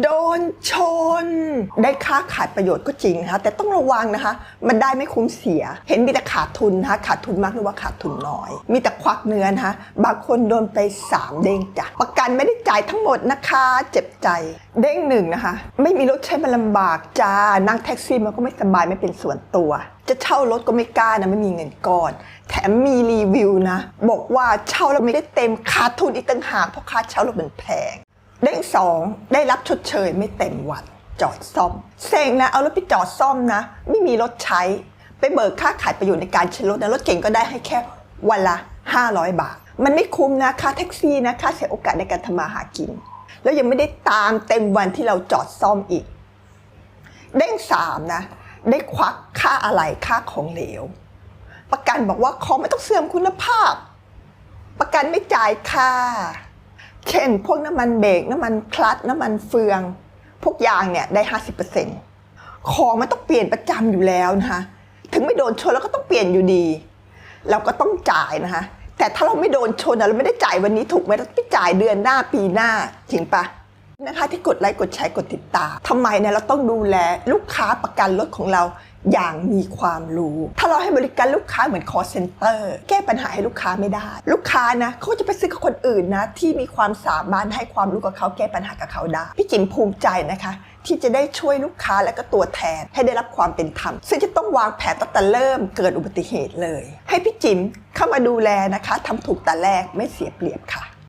โดนชน ได้ค่าขาดประโยชน์ก็จริงนะคะแต่ต้องระวังนะคะ มันได้ไม่คุ้มเสีย เห็นมีแต่ขาดทุนนะคะขาดทุนมากหรือว่าขาดทุนน้อย มีแต่ควักเนื้อนะคะบางคนโดนไป 3 เด้งจ้ะประกันไม่ได้จ่ายทั้งหมดนะคะ เจ็บใจ เด้งหนึ่งนะคะ ไม่มีรถใช้มันลำบากจ้านั่งแท็กซี่มันก็ไม่สบายไม่เป็นส่วนตัวจะเช่ารถก็ไม่กล้านะไม่มีเงินก้อน แถมมีรีวิวนะ บอกว่าเช่าแล้วไม่ได้เต็มขาดทุนอีกต่างหากเพราะค่าเช่ารถมันแพง เด้งสองได้รับชดเชยไม่เต็มวันจอดซ่อมเซ็งนะเอารถไปจอดซ่อมนะ ไม่มีรถใช้ ไปเบิกค่าขายประโยชน์ในการใช้รถนะรถเก่งก็ได้ให้แค่วันละ 500 บาท มันไม่คุ้มนะค่าแท็กซี่นะค่าเสียโอกาสในการทำมาหากิน แล้วยังไม่ได้ตามเต็มวันที่เราจอดซ่อมอีก เด้งสามนะ ได้ควักค่าอะไรค่าของเหลว ประกันบอกว่าของไม่ต้องเสื่อมคุณภาพ ประกันไม่จ่ายค่า เช่น พวกน้ำมันเบรกน้ำมันคลัตช์น้ำมันเฟือง พวกยางเนี่ยได้ 50%ของมันต้องเปลี่ยนประจำอยู่แล้วนะคะถึงไม่โดนชนแล้วก็ต้องเปลี่ยนอยู่ดี เราก็ต้องจ่ายนะคะ แต่ถ้าเราไม่โดนชนเราไม่ได้จ่ายวันนี้ถูกไหมเราต้องไปจ่ายเดือนหน้าปีหน้าจริงปะนะคะที่กดไลค์กดแชร์กดติดตามทำไมเนี่ยเราต้องดูแลลูกค้าประกันรถของเรา อย่างมีความรู้ ถ้าเราให้บริการลูกค้าเหมือน call center แก้ปัญหาให้ลูกค้าไม่ได้ ลูกค้านะเขาจะไปซื้อกับคนอื่นนะ ที่มีความสามารถให้ความรู้กับเขาแก้ปัญหากับเขาได้ พี่จิ๋มภูมิใจนะคะ ที่จะได้ช่วยลูกค้าและก็ตัวแทนให้ได้รับความเป็นธรรม ซึ่งจะต้องวางแผนตั้งแต่เริ่มเกิดอุบัติเหตุเลย ให้พี่จิ๋มเข้ามาดูแลนะคะทำถูกแต่แรกไม่เสียเปรียบค่ะ